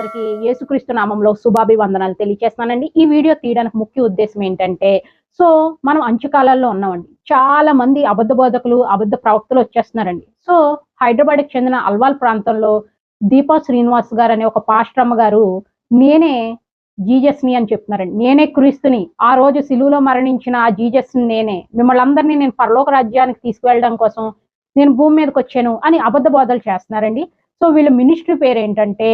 అందరికీ యేసుక్రీస్తు నామంలో శుభాభివందనాలు తెలియజేస్తున్నానండి ఈ వీడియో తీయడానికి ముఖ్య ఉద్దేశం ఏంటంటే సో మనం అంచుకాలాల్లో ఉన్నామండి. చాలా మంది అబద్ధ బోధకులు అబద్ధ ప్రవక్తలు వచ్చేస్తున్నారండి. సో హైదరాబాద్కి చెందిన అల్వాల్ ప్రాంతంలో దీపా శ్రీనివాస్ గారు అనే ఒక పాశ్రమ గారు నేనే జీజస్ని అని చెప్తున్నారండి. నేనే క్రీస్తుని. ఆ రోజు సిలువులో మరణించిన ఆ జీజస్ని నేనే. మిమ్మల్ని అందరినీ నేను పరలోక రాజ్యానికి తీసుకువెళ్ళడం కోసం నేను భూమి మీదకి వచ్చాను అని అబద్ధ బోధలు చేస్తున్నారండి. సో వీళ్ళ మినిస్ట్రీ పేరు ఏంటంటే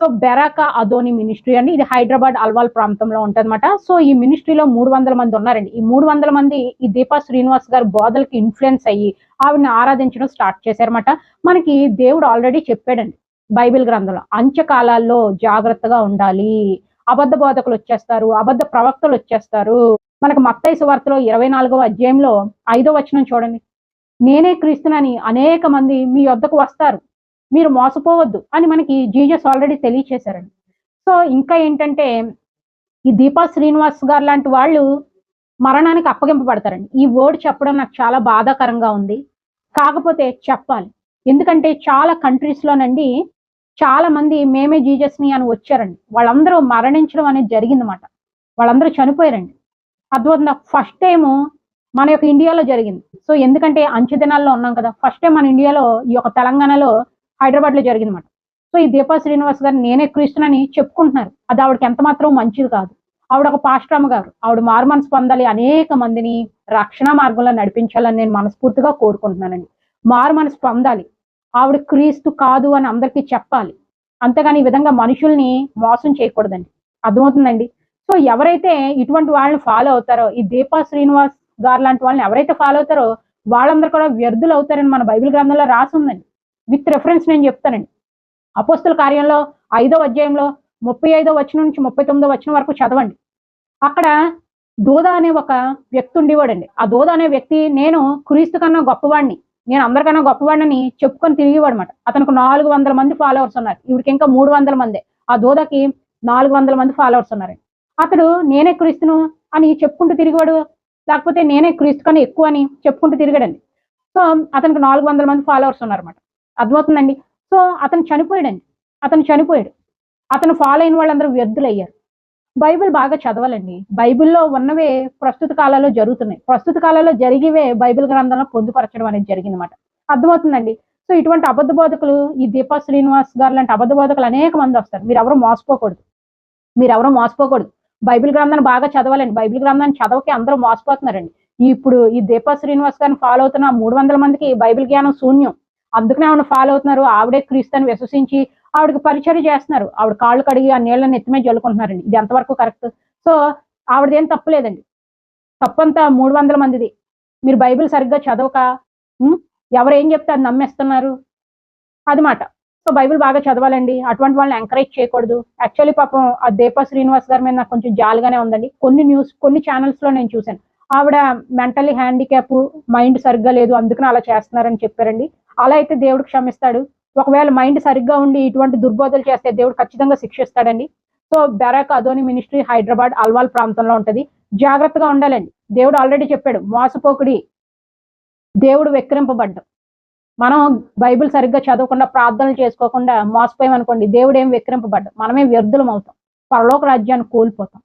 సో బెరాకా అదోని మినిస్ట్రీ అండి. ఇది హైదరాబాద్ అల్వాల్ ప్రాంతంలో ఉంటుందన్నమాట. సో ఈ మినిస్ట్రీలో మూడు వందల మంది ఉన్నారండి. ఈ మూడు వందల మంది ఈ దీపా శ్రీనివాస్ గారు బోధలకి ఇన్ఫ్లుయెన్స్ అయ్యి ఆవిడని ఆరాధించడం స్టార్ట్ చేశారన్నమాట. మనకి దేవుడు ఆల్రెడీ చెప్పాడండి బైబిల్ గ్రంథంలో. అంత్యకాలాల్లో జాగ్రత్తగా ఉండాలి. అబద్ధ బోధకులు వచ్చేస్తారు. అబద్ధ ప్రవక్తలు వచ్చేస్తారు. మనకు మత్తైసు వార్తలో ఇరవై నాలుగవ అధ్యాయంలో ఐదో వచనం చూడండి. నేనే క్రీస్తునని అనేక మంది మీ వద్దకు వస్తారు. మీరు మోసపోవద్దు అని మనకి జీజస్ ఆల్రెడీ తెలియచేశారండి. సో ఇంకా ఏంటంటే ఈ దీపా శ్రీనివాస్ గారు లాంటి వాళ్ళు మరణానికి అప్పగింపబడతారండి. ఈ వర్డ్ చెప్పడం నాకు చాలా బాధాకరంగా ఉంది. కాకపోతే చెప్పాలి. ఎందుకంటే చాలా కంట్రీస్ లోనండి చాలా మంది మేమే జీజస్ని అని వచ్చారండి. వాళ్ళందరూ మరణించడం అనేది జరిగిందన్నమాట. వాళ్ళందరూ చనిపోయారండి. అద్భుతంగా ఫస్ట్ టైము మన యొక్క ఇండియాలో జరిగింది. సో ఎందుకంటే అంచె దినాల్లో ఉన్నాం కదా. ఫస్ట్ టైం మన ఇండియాలో ఈ యొక్క తెలంగాణలో హైదరాబాద్లో జరిగిందన్నమాట. సో ఈ దీపా శ్రీనివాస్ గారు నేనే క్రీస్తునని చెప్పుకుంటున్నారు. అది ఆవిడకి ఎంత మాత్రం మంచిది కాదు. ఆవిడ ఒక పాశ్రామ గారు ఆవిడ మారు మనసు పొందాలి అనేక మందిని రక్షణ మార్గంలో నడిపించాలని నేను మనస్ఫూర్తిగా కోరుకుంటున్నానండి. మారు మనసు పొందాలి ఆవిడ క్రీస్తు కాదు అని అందరికీ చెప్పాలి. అంతేగాని ఈ విధంగా మనుషుల్ని మోసం చేయకూడదండి. అర్థమవుతుందండి? సో ఎవరైతే ఇటువంటి వాళ్ళని ఫాలో అవుతారో ఈ దీపా శ్రీనివాస్ గారు లాంటి వాళ్ళని ఎవరైతే ఫాలో అవుతారో వాళ్ళందరూ కూడా వ్యర్థులు అవుతారని మన బైబిల్ గ్రంథంలో రాసి ఉందండి. విత్ రెఫరెన్స్ నేను చెప్తానండి. అపోస్తుల కార్యంలో ఐదో అధ్యాయంలో ముప్పై ఐదో వచ్చిన నుంచి ముప్పై తొమ్మిదో వచ్చిన వరకు చదవండి. అక్కడ దూద అనే ఒక వ్యక్తి ఉండేవాడండి. ఆ దూద అనే వ్యక్తి నేను క్రీస్తు కన్నా గొప్పవాడిని. నేను అందరికన్నా గొప్పవాడిని చెప్పుకొని తిరిగేవాడు అనమాట అతనికి నాలుగు వందల మంది ఫాలోవర్స్ ఉన్నారు. ఇవిడికి ఇంకా మూడు వందల మందే. ఆ దూదకి నాలుగు వందల మంది ఫాలోవర్స్ ఉన్నారండి. అతడు నేనే క్రీస్తును అని చెప్పుకుంటూ తిరిగాడు లేకపోతే నేనే క్రీస్తు కన్నా ఎక్కువ అని చెప్పుకుంటూ తిరిగాడండి. సో అతనికి నాలుగు వందల మంది ఫాలోవర్స్ ఉన్నారన్నమాట. అర్థమవుతుందండి? సో అతను చనిపోయాడండి. అతను చనిపోయాడు. అతను ఫాలో అయిన వాళ్ళందరూ వ్యర్థులయ్యారు. బైబిల్ బాగా చదవాలండి. బైబిల్లో ఉన్నవే ప్రస్తుత కాలంలో జరుగుతున్నాయి. ప్రస్తుత కాలంలో జరిగేవే బైబిల్ గ్రంథంలో పొందుపరచడం అనేది జరిగిందన్నమాట. అర్థమవుతుందండి? సో ఇటువంటి అబద్ధ బోధకులు ఈ దీపా శ్రీనివాస్ గారు లాంటి అబద్ధ బోధకులు అనేక మంది వస్తారు. మీరు ఎవరు మోసపోకూడదు. మీరు ఎవరు మోసపోకూడదు. బైబిల్ గ్రంథాన్ని బాగా చదవాలండి. బైబిల్ గ్రంథాన్ని చదవకి అందరూ మోసపోతున్నారండి. ఇప్పుడు ఈ దీపా శ్రీనివాస్ గారిని ఫాలో అవుతున్న మూడు వందల మందికి బైబిల్ జ్ఞానం శూన్యం. అందుకనే ఆవిడ ఫాలో అవుతున్నారు. ఆవిడే క్రీస్తుని విశ్వసించి ఆవిడకి పరిచయం చేస్తున్నారు. ఆవిడ కాళ్ళు కడిగి ఆ నీళ్ళని ఎత్తిమే జల్లుకుంటున్నారండి. ఇది ఎంతవరకు కరెక్ట్ సో ఆవిడదేం తప్పులేదండి తప్పంతా మూడు వందల మందిది. మీరు బైబిల్ సరిగ్గా చదవక ఎవరేం ఎవరు ఏం చెప్తే అది నమ్మేస్తున్నారు? అది మాట. సో బైబిల్ బాగా చదవాలండి. అటువంటి వాళ్ళని ఎంకరేజ్ చేయకూడదు. యాక్చువల్లీ పాపం ఆ దీపా శ్రీనివాస్ గారి మీద నాకు కొంచెం జాలిగానే ఉందండి. కొన్ని న్యూస్ కొన్ని ఛానల్స్లో నేను చూశాను. ఆవిడ మెంటలీ హ్యాండిక్యాప్ మైండ్ సరిగ్గా లేదు అందుకని అలా చేస్తున్నారని చెప్పారండి. అలా అయితే దేవుడు క్షమిస్తాడు. ఒకవేళ మైండ్ సరిగ్గా ఉండి ఇటువంటి దుర్బోధలు చేస్తే దేవుడు ఖచ్చితంగా శిక్షిస్తాడండి. So Beracah Adonai ministry Hyderabad Alwal ప్రాంతంలో ఉంటుంది. జాగ్రత్తగా ఉండాలండి. దేవుడు ఆల్రెడీ చెప్పాడు మోసపోకుడి దేవుడు వెక్కిరింపబడ్డం. మనం బైబిల్ సరిగ్గా చదవకుండా ప్రార్థనలు చేసుకోకుండా మోసపోయామనుకోండి దేవుడు ఏం వెక్కిరింపబడ్డం? మనమే వ్యర్థులం అవుతాం పరలోక రాజ్యాన్ని కోల్పోతాం.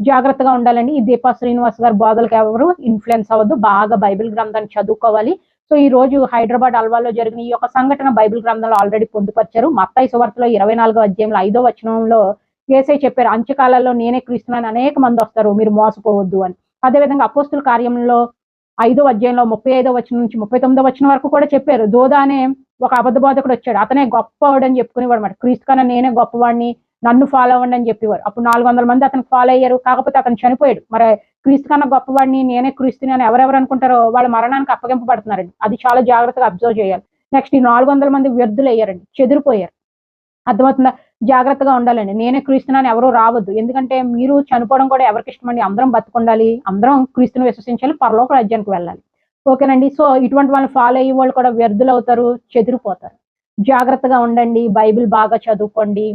జాగ్రత్తగా ఉండాలండి. ఈ దీపా శ్రీనివాస్ గారు బోధలకు ఎవరు ఇన్ఫ్లుయెన్స్ అవ్వద్దు. బాగా బైబిల్ గ్రంథాన్ని చదువుకోవాలి. సో ఈ రోజు హైదరాబాద్ అల్వాలో జరిగిన ఈ యొక్క సంఘటన బైబిల్ గ్రంథంలో ఆల్రెడీ పొందుపరిచారు. మత్తాయి సువార్తలో ఇరవై నాలుగో అధ్యాయంలో ఐదో వచనంలో చేసే చెప్పారు అంత్యకాలంలో నేనే క్రీస్తున్నాను అనేక మంది వస్తారు మీరు మోసపోవద్దు అని. అదేవిధంగా అపోస్తుల కార్యంలో ఐదో అధ్యాయంలో ముప్పై ఐదో వచనం నుంచి ముప్పై తొమ్మిదో వచ్చిన వరకు కూడా చెప్పారు. దోదా అనే ఒక అబద్ధ బోధకుడు వచ్చాడు. అతనే గొప్పవాడు అని చెప్పుకునేవాడు అనమాట క్రీస్తు కన్నా నేనే గొప్పవాడిని నన్ను ఫాలో అవ్వండి అని చెప్పేవారు. అప్పుడు నాలుగు వందల మంది అతను ఫాలో అయ్యారు. కాకపోతే అతను చనిపోయాడు. మరి క్రీస్తు కన్నా గొప్పవాడిని నేనే క్రీస్తుని అని ఎవరెవరు అనుకుంటారో వాళ్ళ మరణానికి అప్పగింపబడుతున్నారండి. అది చాలా జాగ్రత్తగా అబ్జర్వ్ చేయాలి. నెక్స్ట్ ఈ నాలుగు వందల మంది వ్యర్థులు అయ్యారండి చెదిరిపోయారు. అర్థమవుతుందా? జాగ్రత్తగా ఉండాలండి. నేనే క్రీస్తున్నాను ఎవరు రావద్దు. ఎందుకంటే మీరు చనిపోవడం కూడా ఎవరికి ఇష్టమండి? అందరం బతుకుండాలి. అందరం క్రీస్తుని విశ్వసించాలి. పరలోక రాజ్యానికి వెళ్ళాలి. ఓకేనండి. సో ఇటువంటి వాళ్ళని ఫాలో అయ్యే వాళ్ళు కూడా వ్యర్థులు అవుతారు చెదిరిపోతారు. జాగ్రత్తగా ఉండండి. బైబిల్ బాగా చదువుకోండి.